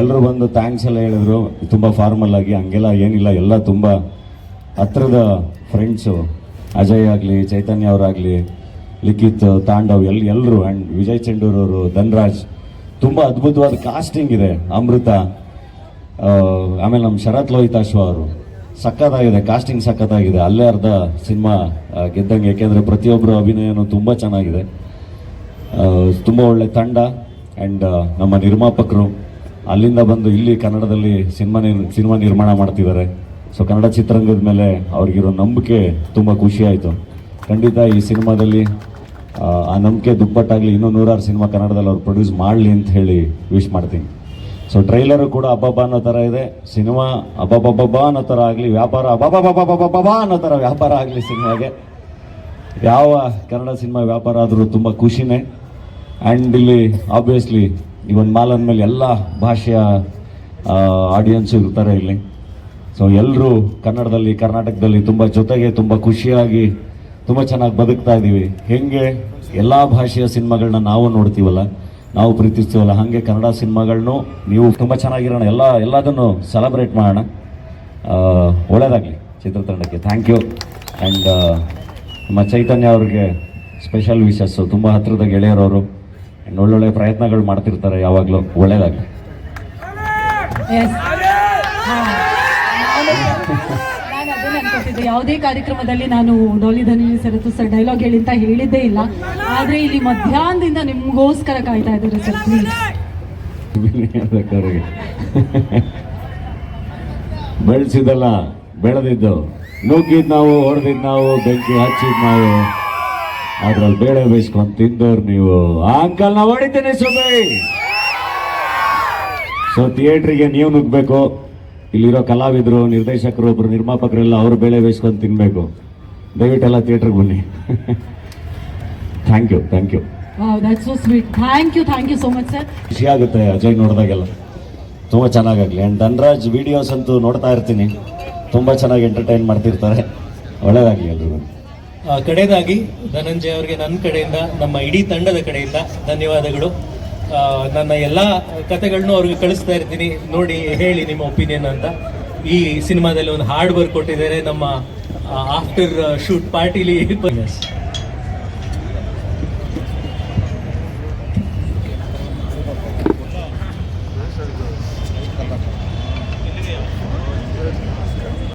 ಎಲ್ಲರೂ ಬಂದು ಥ್ಯಾಂಕ್ಸ್ ಎಲ್ಲ ಹೇಳಿದ್ರು. ತುಂಬ ಫಾರ್ಮಲ್ ಆಗಿ, ಹಂಗೆಲ್ಲ ಏನಿಲ್ಲ. ಎಲ್ಲ ತುಂಬ ಹತ್ರದ ಫ್ರೆಂಡ್ಸು ಅಜಯ್ ಆಗಲಿ, ಚೈತನ್ಯ ಅವರಾಗಲಿ, ಲಿಖಿತ್, ತಾಂಡವ್, ಎಲ್ ಎಲ್ಲರೂ ಆ್ಯಂಡ್ ವಿಜಯ್ ಚೆಂಡೂರವರು, ಧನ್ರಾಜ್. ತುಂಬ ಅದ್ಭುತವಾದ ಕಾಸ್ಟಿಂಗ್ ಇದೆ ಅಮೃತ. ಆಮೇಲೆ ನಮ್ಮ ಶರತ್ ಲೋಹಿತಾಶ್ವ ಅವರು. ಸಖತ್ತಾಗಿದೆ ಕಾಸ್ಟಿಂಗ್ ಸಖತ್ತಾಗಿದೆ. ಅಲ್ಲೇ ಅರ್ಧ ಸಿನಿಮಾ ಗೆದ್ದಂಗೆ. ಯಾಕೆಂದರೆ ಪ್ರತಿಯೊಬ್ಬರು ಅಭಿನಯನೂ ತುಂಬ ಚೆನ್ನಾಗಿದೆ. ತುಂಬ ಒಳ್ಳೆ ತಂಡ. ಆ್ಯಂಡ್ ನಮ್ಮ ನಿರ್ಮಾಪಕರು ಅಲ್ಲಿಂದ ಬಂದು ಇಲ್ಲಿ ಕನ್ನಡದಲ್ಲಿ ಸಿನಿಮಾ ನಿರ್ ಸಿನಿಮಾ ನಿರ್ಮಾಣ ಮಾಡ್ತಿದ್ದಾರೆ. ಸೊ ಕನ್ನಡ ಚಿತ್ರರಂಗದ ಮೇಲೆ ಅವ್ರಿಗಿರೋ ನಂಬಿಕೆ ತುಂಬ ಖುಷಿ ಆಯಿತು. ಖಂಡಿತ ಈ ಸಿನಿಮಾದಲ್ಲಿ ಆ, ಆ ನಂಬಿಕೆ ದುಪ್ಪಟ್ಟಾಗಲಿ ಇನ್ನೂ ನೂರಾರು ಸಿನಿಮಾ ಕನ್ನಡದಲ್ಲಿ ಅವ್ರು ಪ್ರೊಡ್ಯೂಸ್ ಮಾಡಲಿ ಅಂತ ಹೇಳಿ ವಿಶ್ ಮಾಡ್ತೀನಿ. ಸೊ ಟ್ರೈಲರು ಕೂಡ ಅಬ್ಬಬ್ಬ ಅನ್ನೋ ಥರ ಇದೆ. ಸಿನಿಮಾ ಅಬ್ಬಬ್ಬಬ್ಬ ಅನ್ನೋ ಥರ ಆಗಲಿ ವ್ಯಾಪಾರ ಅಬ್ಬಬ್ಬಬ್ಬಬ್ಬಬ್ಬ ಅನ್ನೋ ಥರ ವ್ಯಾಪಾರ ಆಗಲಿ ಸಿನಿಮಾಗೆ. ಯಾವ ಕನ್ನಡ ಸಿನಿಮಾ ವ್ಯಾಪಾರ ಆದರೂ ತುಂಬ ಖುಷಿನೇ. ಆ್ಯಂಡ್ ಇಲ್ಲಿ ಆಬ್ವಿಯಸ್ಲಿ ಈ ಒಂದು ಮಾಲ್ ಅಂದಮೇಲೆ ಎಲ್ಲ ಭಾಷೆಯ ಆಡಿಯನ್ಸ್ ಇರ್ತಾರೆ ಇಲ್ಲಿ. ಸೊ ಎಲ್ಲರೂ ಕನ್ನಡದಲ್ಲಿ, ಕರ್ನಾಟಕದಲ್ಲಿ ತುಂಬ ಜೊತೆಗೆ ತುಂಬ ಖುಷಿಯಾಗಿ, ತುಂಬ ಚೆನ್ನಾಗಿ ಬದುಕ್ತಾ ಇದ್ದೀವಿ ಹೆಂಗೆ? ಎಲ್ಲ ಭಾಷೆಯ ಸಿನಿಮಾಗಳನ್ನ ನಾವು ನೋಡ್ತೀವಲ್ಲ, ನಾವು ಪ್ರೀತಿಸ್ತೀವಲ್ಲ, ಹಾಗೆ ಕನ್ನಡ ಸಿನಿಮಾಗಳನ್ನು ನೀವು ತುಂಬ ಚೆನ್ನಾಗಿರೋಣ. ಎಲ್ಲ, ಎಲ್ಲದನ್ನು ಸೆಲೆಬ್ರೇಟ್ ಮಾಡೋಣ. ಒಳ್ಳೆಯದಾಗಲಿ ಚಿತ್ರತಂಡಕ್ಕೆ. ಥ್ಯಾಂಕ್ ಯು ಆ್ಯಂಡ್ ನಮ್ಮ ಚೈತನ್ಯ ಅವ್ರಿಗೆ ಸ್ಪೆಷಲ್ ವಿಶಸ್ಸು ತುಂಬ ಹತ್ತಿರದ ಗೆಳೆಯರವರು. ಆ್ಯಂಡ್ ಒಳ್ಳೊಳ್ಳೆ ಪ್ರಯತ್ನಗಳು ಮಾಡ್ತಿರ್ತಾರೆ ಯಾವಾಗಲೂ ಒಳ್ಳೇದಾಗಲಿ. ಯಾವುದೇ ಕಾರ್ಯಕ್ರಮದಲ್ಲಿ ನಾನು ಡೋಲಿ ಧನಿ ಸರ್ ಹತ್ರ ಸರ್ ಡೈಲಾಗ್ ಹೇಳಿ ಅಂತ ಹೇಳಿದ್ದೇ ಇಲ್ಲ. ಆದ್ರೆ ಇಲ್ಲಿ ಮಧ್ಯಾಹ್ನದಿಂದ ನಿಮ್ಗೋಸ್ಕರ ಕಾಯ್ತಾ ಇದ್ದಾರೆ ಸರ್ ಪ್ಲೀಸ್ ಬೆಳೆಸಿದಲ್ಲ ಬೆಳೆದಿದ್ದು. ನೂಕಿದ್ ನಾವು ಹೊಡೆದಿದ್ ನಾವು ಬೆಂಕಿ ಹಚ್ಚಿದ್ ನಾವು. ಅದ್ರಲ್ಲಿ ಬೇಳೆ ಬೇಯಿಸ್ಕೊಂಡು ತಿಂದವ್ರು ನೀವು. ಅಂಕಲ್ ನಾವು ಹೊಡಿತೀನಿ ಸುಮ್ಮನೆ ಸೊ ಥಿಯೇಟ್ರಿಗೆ ನೀವು ನುಗ್ಬೇಕು ಇಲ್ಲಿರೋ ಕಲಾವಿದರು ನಿರ್ದೇಶಕರು ಒಬ್ರು ನಿರ್ಮಾಪಕರೆಲ್ಲ ಅವರು ಬೇಳೆ ಬೇಯಿಸ್ಕೊಂಡು ತಿನ್ಬೇಕು. ದಯವಿಟ್ಟೆಲ್ಲ ಥಿಯೇಟ್ರಿಗೆ ಬನ್ನಿ. Thank you thank you thank you thank you so much sir ಖುಷಿ ಆಗುತ್ತೆ ಅಜಯ್ ನೋಡಿದಾಗೆಲ್ಲ. ತುಂಬ ಚೆನ್ನಾಗಾಗಲಿ. ಆ್ಯಂಡ್ ಧನ್ರಾಜ್ ವಿಡಿಯೋಸ್ ಅಂತೂ ನೋಡ್ತಾ ಇರ್ತೀನಿ. ತುಂಬ ಚೆನ್ನಾಗಿ ಎಂಟರ್ಟೈನ್ ಮಾಡ್ತಿರ್ತಾರೆ. ಒಳ್ಳೆಯದಾಗಲಿ ಎಲ್ರಿಗೂ. ಆ, ಕಡೆಯದಾಗಿ ಧನಂಜಯ ಅವರಿಗೆ ನನ್ನ ಕಡೆಯಿಂದ, ನಮ್ಮ ಇಡೀ ತಂಡದ ಕಡೆಯಿಂದ ಧನ್ಯವಾದಗಳು. ನನ್ನ ಎಲ್ಲ ಕಥೆಗಳನ್ನು ಅವ್ರಿಗೆ ಕಳಿಸ್ತಾ ಇರ್ತೀನಿ. ನೋಡಿ, ಹೇಳಿ ನಿಮ್ಮ ಒಪಿನಿಯನ್ ಅಂತ. ಈ ಸಿನಿಮಾದಲ್ಲಿ ಒಂದು ಹಾರ್ಡ್ ವರ್ಕ್ ಕೊಟ್ಟಿದ್ದಾರೆ ನಮ್ಮ ಆಫ್ಟರ್ ಶೂಟ್ ಪಾರ್ಟಿಲಿ.